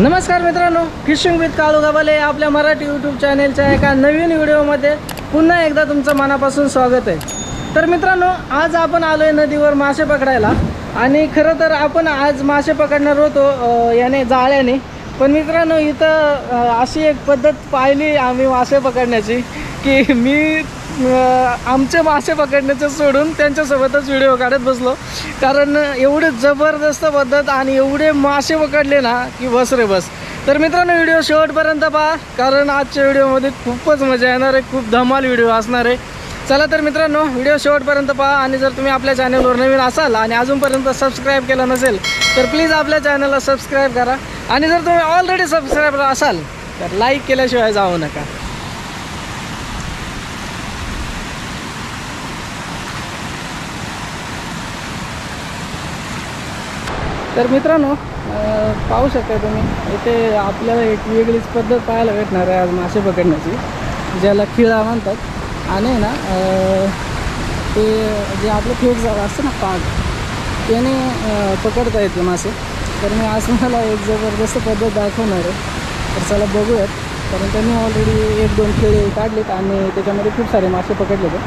नमस्कार मित्रांनो fishing with काळू गाबाले आपल्या मराठी यूट्यूब चॅनेलच्या एका नवीन व्हिडिओमध्ये पुन्हा एकदा तुमचं मनापासून स्वागत आहे. तर मित्रांनो आज आपण आलो आहे नदीवर मासे पकडायला आणि खरं तर आपण आज मासे पकडणार होतो याने जाळ्याने. पण मित्रांनो इथं अशी एक पद्धत पाहिली आम्ही मासे पकडण्याची. की मी आमचे मासे पकडण्याचं सोडून त्यांच्यासोबतच व्हिडिओ काढत बसलो. कारण एवढे जबरदस्त पद्धत आणि एवढे मासे पकडले ना की बस रे बस. तर मित्रांनो व्हिडिओ शेवटपर्यंत पहा कारण आजच्या व्हिडिओमध्ये खूपच मजा येणार आहे खूप धमाल व्हिडिओ असणार आहे. चला तर मित्रांनो व्हिडिओ शेवटपर्यंत पहा आणि जर तुम्ही आपल्या चॅनलवर नवीन असाल आणि अजूनपर्यंत सबस्क्राईब केलं नसेल तर प्लीज आपल्या चॅनलला सबस्क्राईब करा. आणि जर तुम्ही ऑलरेडी सबस्क्राईबर असाल तर लाईक केल्याशिवाय जाऊ नका. तर मित्रांनो पाहू शकता तुम्ही इथे आपल्याला एक वेगळीच पद्धत पाहायला भेटणार आहे आज मासे पकडण्याची ज्याला खिळा म्हणतात. आणि ना ते जे आपलं फेक जागा असतं ना पाग त्याने पकडता येते मासे. तर मी आज मला एक जबरदस्त पद्धत दाखवणार आहे. तर चला बघूयात. कारण त्यांनी ऑलरेडी एक दोन खेळे काढलेत आणि त्याच्यामध्ये खूप सारे मासे पकडले ते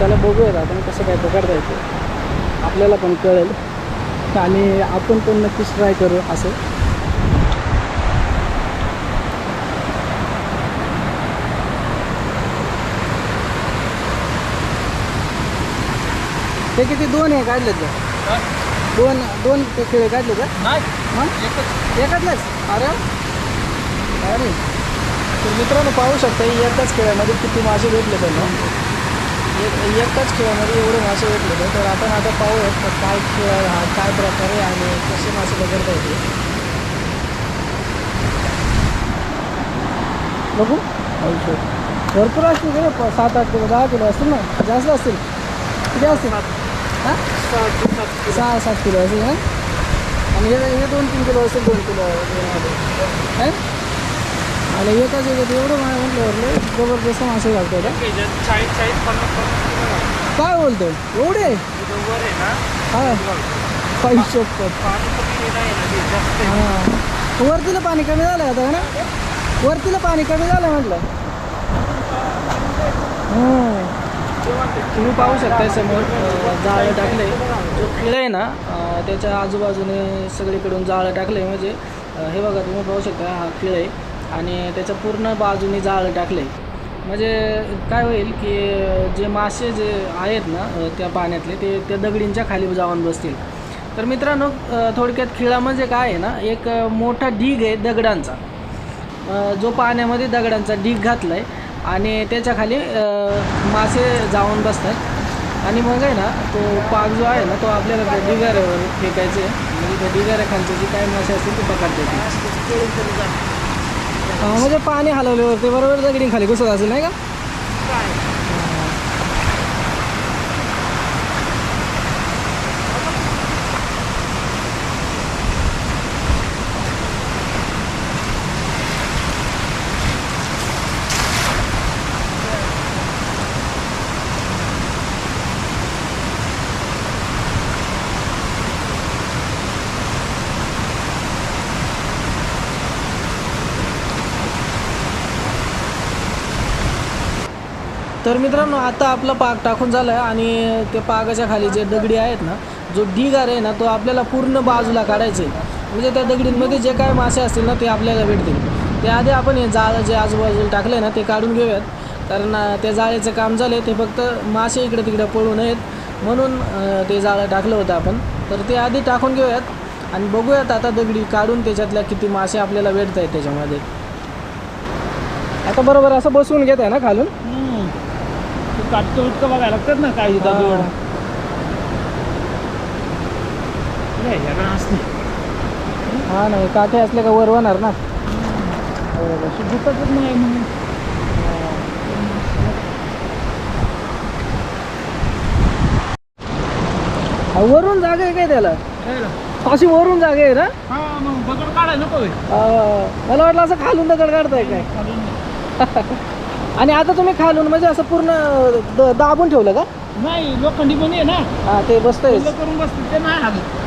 चला बघूयात आपण कसं काय पकडता येते. आपल्याला पण कळेल. आणि आपण पण नक्कीच ट्राय करू असं. ते किती दोन हे काढलेत का? दोन दोन ते खेळे काढले का? मग एकातलेच? अरे. अरे. तर मित्रांनो पाहू शकता एकाच खेळामध्ये किती मासे भेटले त्यांना. एक एकाच खेळामध्ये एवढे मासे भेटले तर आपण आता पाहूयात काय खेळ हा काय प्रकार आहे आणि कसे मासे पकडता येते बघू. भरपूर असतील का सात आठ किलो दहा किलो असतील ना? जास्त असतील? किती असतील? हाँ? सहा सात किलो असेल ना? आणि हे हे दोन तीन किलो असेल दोन किलो. यामध्ये. आणि एकाच याच्यात एवढं मा म्हटल्यावर लय जबरदस्त मासे घालतो काय बोलतो एवढे? हा पाणी. हां. वरतीला पाणी कमी झालं आता ना? वरतीला पाणी कमी झालं म्हटलं. तुम्ही पाहू शकता समोर जाळं टाकले जो खिळ आहे ना त्याच्या आजूबाजूने सगळीकडून जाळं टाकले म्हणजे हे बघा तुम्ही पाहू शकता हा खिळ आहे. आणि त्याच्या पूर्ण बाजूने जाळं टाकले. म्हणजे काय होईल की जे मासे जे आहेत ना त्या पाण्यातले ते त्या दगडींच्या खाली जाऊन बसतील. तर मित्रांनो थोडक्यात खिळा म्हणजे काय आहे ना एक मोठा ढीग आहे दगडांचा. जो पाण्यामध्ये दगडांचा ढीग घातला आहे आणि त्याच्याखाली मासे जाऊन बसतात. आणि मग आहे ना तो पाग जो आहे ना तो आपल्याला त्या ढिगाऱ्यावर फेकायचे. म्हणजे त्या ढिगाऱ्याखालचे जे काय मासे असतील ते पकडता येतील म्हणजे पाणी हलवल्यावर ते बरोबर दगडी खाली घुसत असेल नाही का? तर मित्रांनो आता आपला पाक टाकून झाला आहे आणि ते पाकाच्या खाली जे दगडी आहेत ना जो ढिगार आहे ना तो आपल्याला पूर्ण बाजूला काढायचे म्हणजे त्या दगडींमध्ये जे काय मासे असतील ना ते आपल्याला भेटतील. त्याआधी आपण हे जाळं जे आजूबाजूला टाकलं ना ते काढून घेऊयात. कारण त्या जाळ्याचं काम झालं ते फक्त मासे इकडे तिकडे पळू नयेत. म्हणून ते जाळं टाकलं होतं आपण. तर ते आधी टाकून घेऊयात. आणि बघूयात आता दगडी काढून त्याच्यातल्या किती मासे आपल्याला भेटत आहेत त्याच्यामध्ये. आता बरोबर असं बसवून घेत आहे ना खालून? हम्म. ते काटतो इतकं बघायला लागतात ना काय इथं हा. जोड नाही, ह्याला असते. हा नाही काठे असले का वर होणार ना बरोबर अशी गुततच नाही म्हणून हा, वरून जागा आहे काय त्याला? अशी वरून जागा आहे ना हा मग काढायला नको होय. हा, मला वाटलं असं खालून दगड काढताय काय. आणि आता तुम्ही खालून म्हणजे असं पूर्ण द- दाबून ठेवलं का? नाही लोखंडी पण आहे ना. हा ते बसतंय. करून बसते ते नाही हलत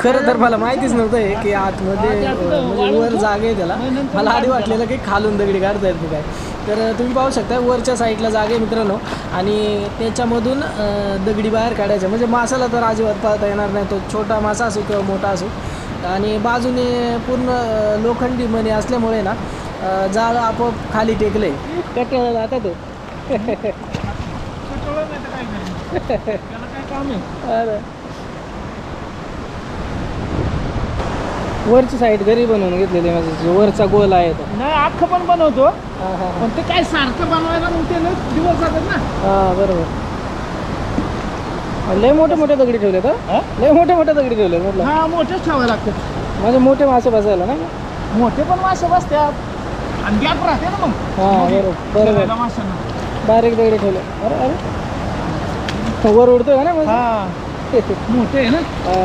खरं तर मला माहितीच नव्हतं हे की आतमध्ये अं, म्हणजे वर. जागा आहे त्याला. मला आधी वाटलेलं की खालून दगडी काढता येत काय. तर तुम्ही पाहू शकता वरच्या साईडला जागा आहे मित्रांनो. आणि त्याच्यामधून अं, दगडी बाहेर काढायच्या म्हणजे मासाला तर अजिबात पाहता येणार नाही. तो छोटा मासा असो किंवा मोठा असो. आणि बाजूने पूर्ण अं, लोखंडी मणी असल्यामुळे ना जाळ आपोआप खाली टेकले. कटळला आता तो. कटोळं नाही तर काय नाही. त्याला काय काम आहे? अरे. वरची साईड घरी बनवून घेतलेली जो वरचा गोल आहे तो. नाही अख्खं पण बनवतो. पण ते काय सारखं बनवायला मग ते दिवस जातात ना. हा बरोबर. लय मोठे मोठे दगडी ठेवले तर हा? लय मोठे मोठे दगडी ठेवले म्हटलं. हा मोठेच ठेवावे लागतात. म्हणजे मोठे मासे बसायला ना? मोठे पण मासे बसतात. आणि गॅप राहते ना मग. हा मध्ये बरोबर बरोबर ठेवायला माशांना बारीक दगडी ठेवले. अरे अरे. वर उडतोय का ना हा. मोठे आहे ना? हा.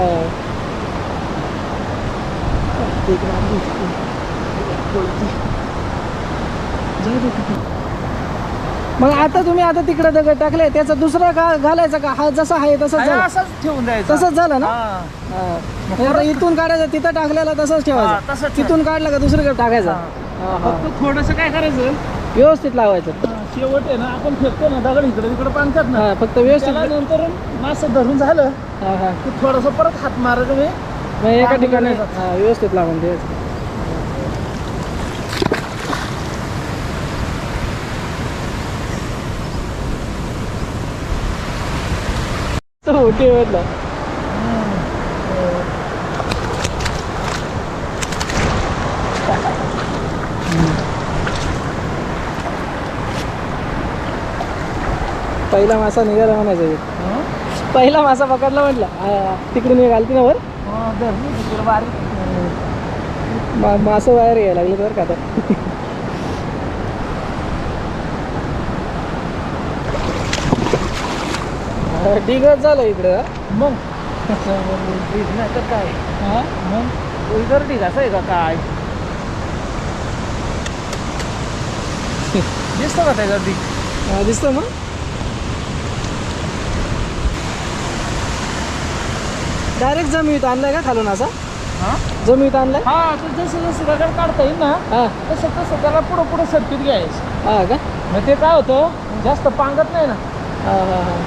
मग आता तुम्ही आता तिकडे दगड टाकले त्याचा दुसरा का घालायचा का? हा जसा आहे तसंच आणि झाला. असंच ठेवून द्यायचं. तसंच झालं ना? हा. हा. मग आता इथून काढायचं तिथं टाकलेला तसंच हा, ठेवायचा. तिथून काढला का दुसरीकडे टाकायचा? हा. फक्त थोडस काय करायचं? व्यवस्थित लावायचं. हा, शेवट आहे ना आपण फेकतो ना दगड इकडे तिकडे बांधतात ना. हा फक्त व्यवस्थित. त्याला नंतर मासं धरून झालं हा हा. की थोडस परत हात मारायचं मी मग एका ठिकाणी. हा, व्यवस्थित लावून द्यायचं. तो मोठी म्हटलं. पहिला मासा निघाला म्हणायचा एक. पहिला मासा पकडला म्हटलं. तिकडून एक घालते ना वर? मी मा मासं बाहेर यायला लागले बरं का आता. डिगच झालं इकडं. मग? नाही तर काय? हा? मग? उलगर ठीक असं आहे का काय? दिसतं का त्याच्यात ती हा, दिसतं मग डायरेक्ट जमिनीत आणलाय का खालून असा? हा? जमिनीत आणलाय? हा तर जसं जसं दगड काढता येईल ना हा. तसं तसं त्याला पुढं पुढं सरकीत घ्यायचं. हा का? मग ते काय होतं जास्त पांगत नाही ना. हा हा हा.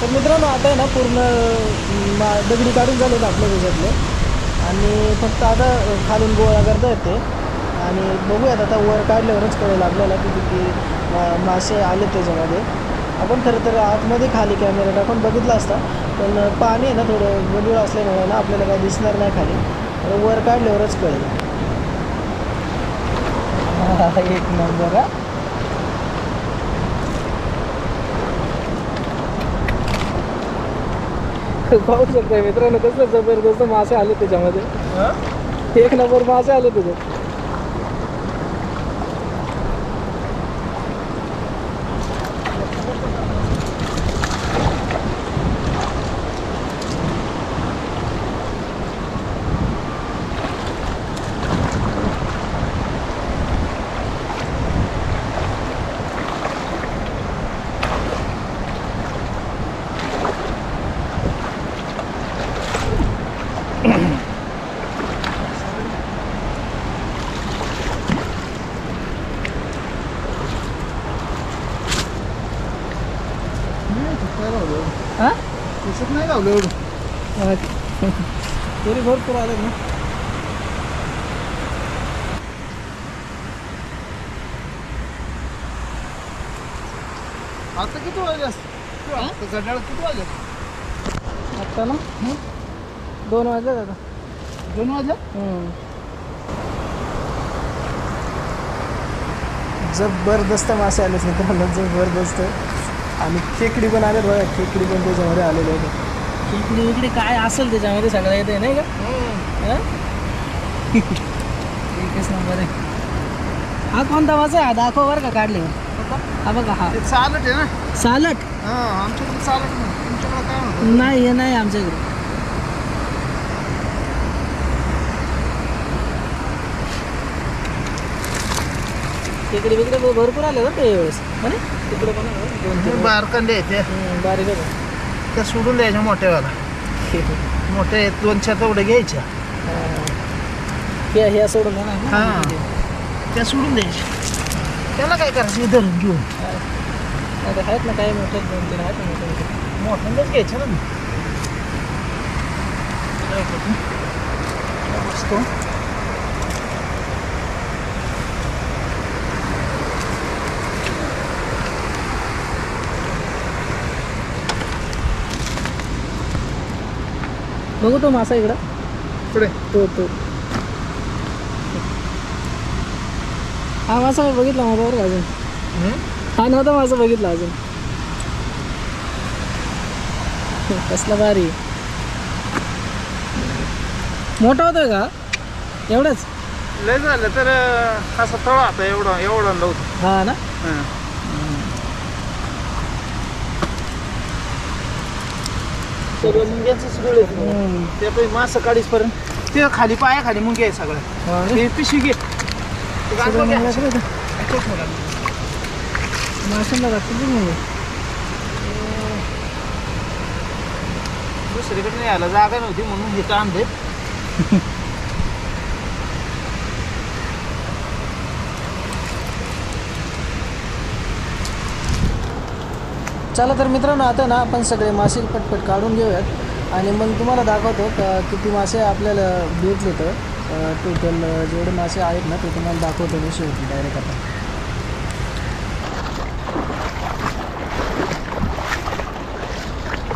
तर मित्रांनो आता आहे ना पूर्ण दगडी काढून झालेत आपल्या त्याच्यातले आणि फक्त आता खालून गोळा करता येते. आणि बघूयात आता वर काढल्यावरच कळेल आपल्याला की किती मा- मासे आले त्याच्यामध्ये. आपण खरं तर आतमध्ये खाली कॅमेरा टाकून बघितला असता पण पाणी आहे ना थोडं गडूळ असल्यामुळे ना आपल्याला काय दिसणार नाही खाली. वर काढल्यावरच कळेल. हा, एक नंबर पाहू शकता मित्रांनो कसं जबरदस्त मासे आले त्याच्यामध्ये. एक नंबर मासे आले त्याच्यात हा एवढं तरी भरपूर आले ना. आता किती वाजले असते गड्याला किती वाजले? आत्ता ना? दोन वाजले आता. दोन वाजले. जबरदस्त मासे आले मित्रांनो जबरदस्त. आणि खेकडी पण आले बघा खेकडी पण त्याच्यामध्ये आलेले होते इकडे इकडे काय असेल त्याच्यामध्ये सगळं येते नाही का? हो. एकच नंबर आहे. हा कोणता वास आहे? हा दाखव बरं का काढले हा बघा हा. सालट आहे ना? सालट? आमच्याकडे चालट नाही. तुमच्याकडे काय नाही हे नाही आमच्याकडे. तिकडे बिकडे भरपूर आले ना ते वेळेस तिकडे पण दोन बारीक आहे. त्या सोडून द्यायच्या मोठ्यावाला. मोठ्या आहेत, दोनच्या तेवढ्या घ्यायच्या. ह्या ह्या सोडून द्या ना? हा. त्या सोडून द्यायच्या. त्याला काय करायचं? धरून घेऊन. आता आहेत ना काही मोठे दोन तीन आहेत ना मोठे मोठे. मोठ्यांदाच घ्यायच्या ना. असतो बघू तो मासा इकडं. पुढे तो तो. हा मासा मी बघितला माझा बरं अजून. हा नव्हता मासा बघितला अजून. कसला भारी. मोठा होतोय का? एवढंच? लय झालं तर असा तळ आता एवढा एवढा नव्हतं हा ना? सगळं मुंग्यांचंच वेळ आहे हम्म. ते पण मासं काढीस पर्यंत ते खाली पाया खाली मुंग्या आहे सगळ्या हा? ते पिशवी घे सगळं. सगळं. माशांना. दुसरीकडे नाही आला जागा नव्हती म्हणून हे आणते चला तर मित्रांनो आता ना आपण सगळे मासे पटपट काढून घेऊयात. आणि मग तुम्हाला दाखवतो का किती मासे आपल्याला भेटले तर टोटल जेवढे मासे आहेत ना ते तुम्हाला दाखवतो मी शेवटी डायरेक्ट आता.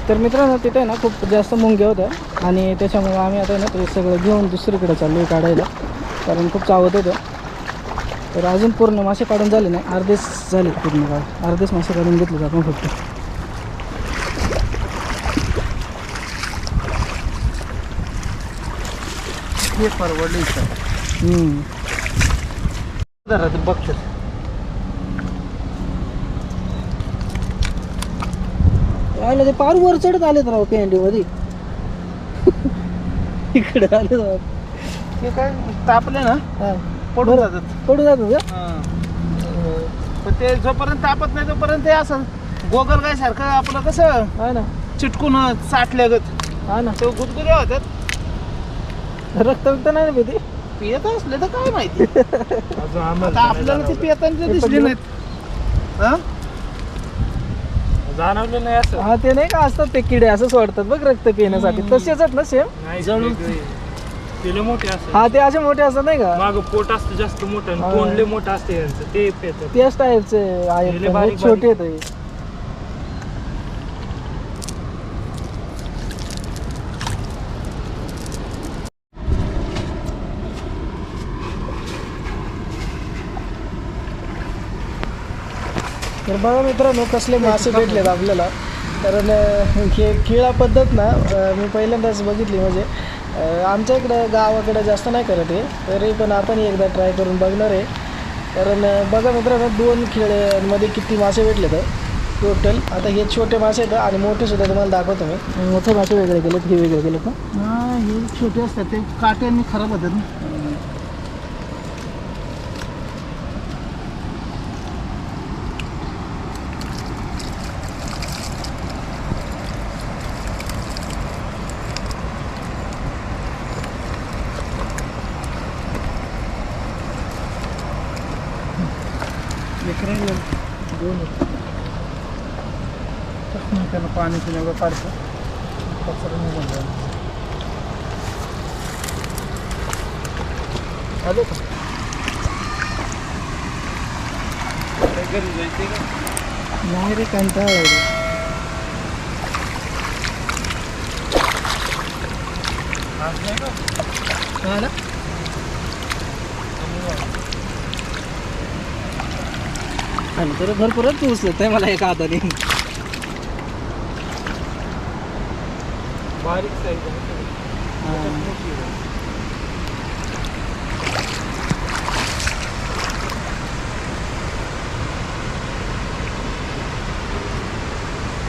तर मित्रांनो तिथे ना खूप जास्त मुंग्या होत्या. आणि त्याच्यामुळे आम्ही आता ना ते सगळं घेऊन दुसरीकडे चाललो आहे काढायला. कारण खूप चावत होतं. तर अजून पूर्ण मासे काढून झाले नाही. अर्धेच झाले पूर्ण काढ. अर्धेच मासे काढून घेतले आपण फक्त. हे परवडलं. जरा ते बघतात आलं ते पार वर चढत आलेत राव पेंडी मध्ये इकडे आले राव. ते काय तापले ना? हा. पडून बरं. जातात. पडून जातात का? हां. पण ते जोपर्यंत तापत नाही तोपर्यंत ते असं गोगल काय सारखं आपलं कसं हा ना. चिटकून साठल्यागत. हा ना. ते गुदगुद्या होत्यात रक्त विक्त नाही ना भीती पियत असले तर काय माहिती? आता आपल्याला ते पियताना ते दिसले नाहीत. हां? जाणवलं नाही असं. हा ते नाही का असतात ते किडे असं सोडतात बघ रक्त पिण्यासाठी. तसेच आहेत ना सेम नाही जळून- तिला मोठे असत हा ते असे मोठे असतात नाही का? माग पोट असतं जास्त मोठं आणि हा. तोंडले मोठं असते यांचं ते पेतात त्याच टाईपचे आहेत हे बारीक- छोटे आहेत हे. तर बघा मित्रांनो कसले मासे भेटलेत आपल्याला. कारण अं, हे खिळा पद्धत ना अं, मी पहिल्यांदाच बघितली म्हणजे आमच्या इकडं गावाकडं जास्त नाही करत हे तरी पण आपण एकदा ट्राय करून बघणार आहे. कारण बघा मित्रांनो दोन खिळ्यांमध्ये किती मासे भेटले तर टोटल आता हे छोटे मासे आहेत आणि मोठे सुद्धा तुम्हाला दाखवतो मी. मोठे मासे वेगळे केलेत हे वेगळे केलेत ना? हां, हे छोटे असतात ते काट्यांनी खराब होतात ना. लेकरांना दोन त्यांना पाणी पिण्यावर काढतो कचरा निघून जाईल आलो का नाही रे कंटाळा आहे हा ना आणि तर भरपूरच उचलत आहे मला एका हाताने बारीक साईज हा.